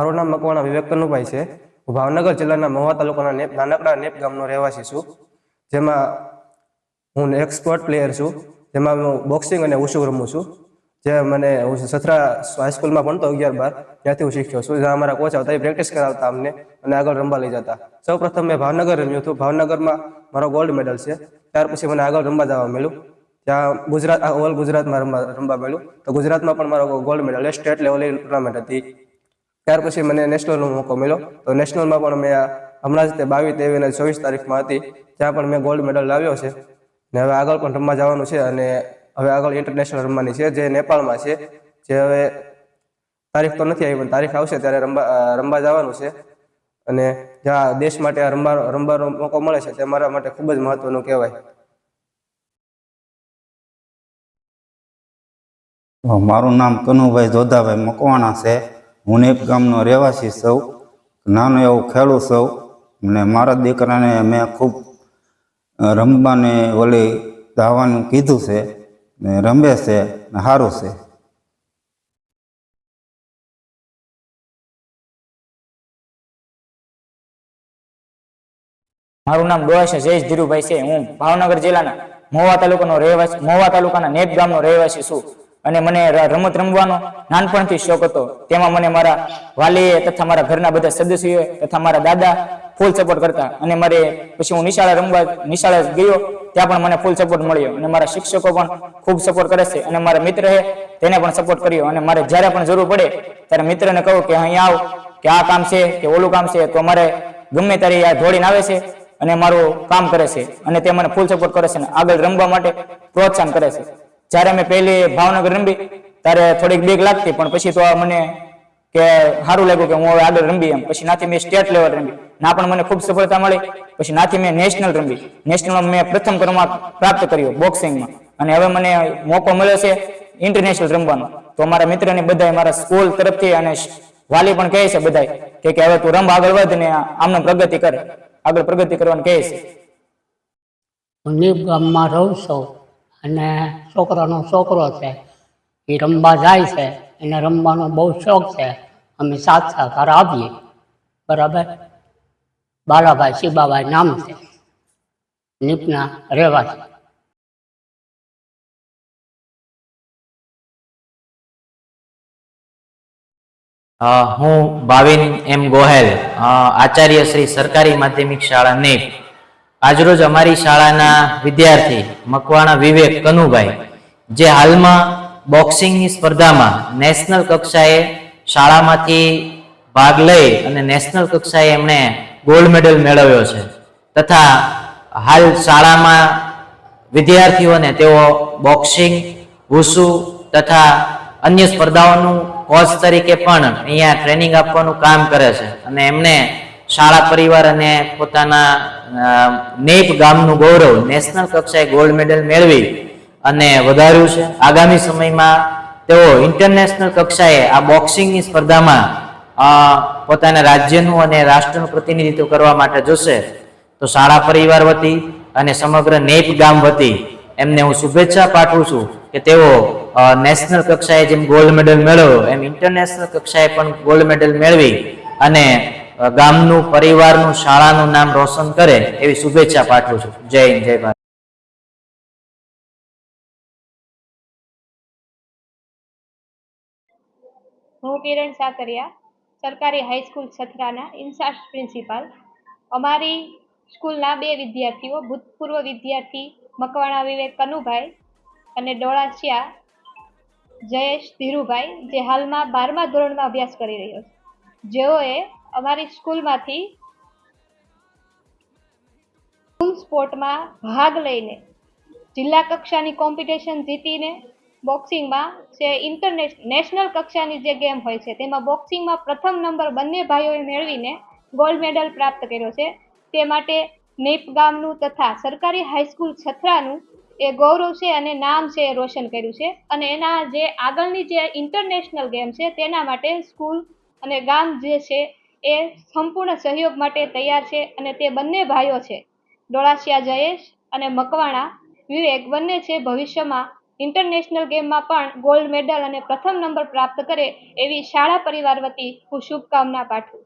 મારું નામ મકવાણા વિવેક કનુભાઈ છે. હું ભાવનગર જિલ્લાના મહુવા તાલુકાના નેપ, નાનકડા નેપ ગામનો રહેવાસી છું. જેમાં હું એક્સપર્ટ પ્લેયર છું. જેમાં હું બોક્સિંગ અને ઉશુ રમું છું. જે મને હું સથરા હાઈસ્કૂલમાં ભણતો અગિયાર બાર, ત્યાંથી હું શીખ્યો છું. જ્યાં અમારા કોચ આવતા એ પ્રેક્ટિસ કરાવતા અમને અને આગળ રમવા લઈ જતા. સૌ પ્રથમ મેં ભાવનગર રમ્યું હતું ભાવનગરમાં મારો ગોલ્ડ મેડલ છે. ત્યાર પછી મને આગળ રમવા જવા મળ્યું. ત્યાં ગુજરાત ઓલ ગુજરાતમાં રમવા રમવા મળ્યું. તો ગુજરાતમાં પણ મારો ગોલ્ડ મેડલ સ્ટેટ લેવલની ટુર્નામેન્ટ હતી. ત્યાર પછી મને નેશનલનો મોકો મળ્યો. તો નેશનલમાં પણ મેં હમણાં જ તે બાવીસ તેવીસ અને ચોવીસ તારીખમાં હતી ત્યાં પણ મેં ગોલ્ડ મેડલ લાવ્યો છે. ને હવે આગળ પણ રમવા જવાનું છે અને હવે આગળ ઇન્ટરનેશનલ રમવાની છે, જે નેપાળમાં છે. જે હવે તારીખ તો નથી આવી, પણ તારીખ આવશે ત્યારે રમવા રમવા જવાનું છે. અને જ્યાં દેશ માટે આ રમવા, રમવાનો મોકો મળે છે, તે મારા માટે ખૂબ જ મહત્વનું કહેવાય. મારું નામ કનુભાઈ જોધાભાઈ મકવાણા છે. હું નેપ ગામનો રહેવાસી સૌ નાનો એવો ખેડૂત સૌ અને મારા દીકરાને મેં ખૂબ રમવાને ઓલી ધાવાનું કીધું છે ને રમે છે ને સારું છે. મારું નામ ડોહાશા જયેશ ધીરુભાઈ છે. હું ભાવનગર જિલ્લાના મોવા તાલુકાનો રહેવાસી, મોવા તાલુકાના નેપ ગામનો રહેવાસી છું. અને મને રમત રમવાનો નાનપણથી શોખ હતો. તેમાં મને મારા વાલીએ તથા મારા ઘરના બધા સદસ્યોએ તથા મારા દાદા ફૂલ સપોર્ટ કરતા. અને મારે પછી હું નિશાળા રમવા, નિશાળા ગયો, ત્યાં પણ મને ફૂલ સપોર્ટ મળ્યો. અને મારા શિક્ષકો પણ ખૂબ સપોર્ટ કરે છે. અને મારા મિત્ર છે તેને પણ સપોર્ટ કર્યો. અને મારે જ્યારે પણ જરૂર પડે, ત્યારે મિત્રને કહું કે અહીંયા આવ, કે આ કામ છે, કે ઓલું કામ છે, તો મારે ગમે ત્યારે આ દોડીને આવે છે અને મારું કામ કરે છે. અને તે મને ફૂલ સપોર્ટ કરે છે અને આગળ રમવા માટે પ્રોત્સાહન કરે છે. જ્યારે મેં પહેલી ભાવનગર રમી, ત્યારે થોડીક બીક લાગતી, પણ પછી તો મને કે સારું લાગ્યું કે હું હવે આગળ રમી એમ. પછી નાથી મેં સ્ટેટ લેવલ રમી. ના પણ મને ખૂબ સફળતા મળી. પછી નાથી મેં નેશનલ રમી. નેશનલમાં મેં પ્રથમ ક્રમાંક પ્રાપ્ત કર્યો બોક્સિંગમાં. અને હવે મને મોકો મળ્યો છે ઇન્ટરનેશનલ રમવાનો. તો મારા મિત્રને બધાય મારા સ્કૂલ તરફથી અને વાલી પણ કહે છે બધા કે કે હવે તું રમ, આગળ વધ ને આમને પ્રગતિ કર. આગળ પ્રગતિ કરવાનું કહે છે. ગામમાં રહું છું. અને છોકરાનો છોકરો છે, એ રમવા જાય છે, એને રમવાનો બહુ શોખ છે, અમે સાત સાકાર આવીએ. બરાબર? બાલાભાઈ શિબાભાઈ નામ છે, નીપના રહેવાસી. હું ભાવિન એમ ગોહેલ આચાર્ય શ્રી સરકારી માધ્યમિક શાળા નેપ આજરોજ અમારી શાળાના વિદ્યાર્થી મકવાણા વિવેક કનુભાઈ, જે હાલમાં બોક્સિંગની સ્પર્ધામાં નેશનલ કક્ષાએ શાળામાંથી ભાગ લઈ અને નેશનલ કક્ષાએ એમણે ગોલ્ડ મેડલ મેળવ્યો છે. તથા હાલ શાળામાં વિદ્યાર્થીઓને તેઓ બોક્સિંગ વુસુ તથા અન્ય સ્પર્ધાઓનું કોચ તરીકે પણ અહીંયા ટ્રેનિંગ આપવાનું કામ કરે છે. અને એમને શાળા પરિવાર અને પોતાના નેપ ગામનું ગૌરવ નેશનલ કક્ષાએ ગોલ્ડ મેડલ મેળવી અને વધાર્યું છે. આગામી સમયમાં તેઓ ઇન્ટરનેશનલ કક્ષાએ આ બોક્સિંગની સ્પર્ધામાં પોતાના રાજ્યનું અને રાષ્ટ્રનું પ્રતિનિધિત્વ કરવા માટે જોશે. તો શાળા પરિવાર વતી અને સમગ્ર નેપ ગામ વતી એમને હું શુભેચ્છા પાઠવું છું કે તેઓ નેશનલ કક્ષાએ જેમ ગોલ્ડ મેડલ મેળવ્યો, એમ ઇન્ટરનેશનલ કક્ષાએ પણ ગોલ્ડ મેડલ મેળવી અને ગામનું પરિવારનું શાળાનું નામ રોશન કરે એવી શુભેચ્છા પાઠવું છું. જય હિન્દ, જય ભારત. હું કિરણ સાકરિયા, સરકારી હાઈસ્કૂલ છથરાના ઇન્ચાર્જ પ્રિન્સિપાલ અમારી સ્કૂલના બે વિદ્યાર્થીઓ, ભૂતપૂર્વ વિદ્યાર્થી મકવાણા વિવેક કનુભાઈ અને ડોળાસિયા જયેશ ધીરુભાઈ, જે હાલમાં બારમા ધોરણમાં અભ્યાસ કરી રહ્યો છે. જેઓએ અમારી સ્કૂલમાંથી સ્કૂલ સ્પોર્ટમાં ભાગ લઈને જિલ્લા કક્ષાની કોમ્પિટિશન જીતીને બોક્સિંગમાં જે ઇન્ટરનેશનલ નેશનલ કક્ષાની જે ગેમ હોય છે, તેમાં બોક્સિંગમાં પ્રથમ નંબર બંને ભાઈઓએ મેળવીને ગોલ્ડ મેડલ પ્રાપ્ત કર્યો છે. તે માટે નેપ ગામનું તથા સરકારી હાઈસ્કૂલ છથરાનું એ ગૌરવ છે અને નામ છે એ રોશન કર્યું છે. અને એના જે આગળની જે ઇન્ટરનેશનલ ગેમ છે, તેના માટે સ્કૂલ અને ગામ જે છે એ સંપૂર્ણ સહયોગ માટે તૈયાર છે અને તે બંને ભાઈઓ છે. ડોળાસિયા જયેશ અને મકવાણા વિવેક બંને છે ભવિષ્યમાં ઇન્ટરનેશનલ ગેમમાં પણ ગોલ્ડ મેડલ અને પ્રથમ નંબર પ્રાપ્ત કરે એવી શાળા પરિવાર વતી હું શુભકામના પાઠવું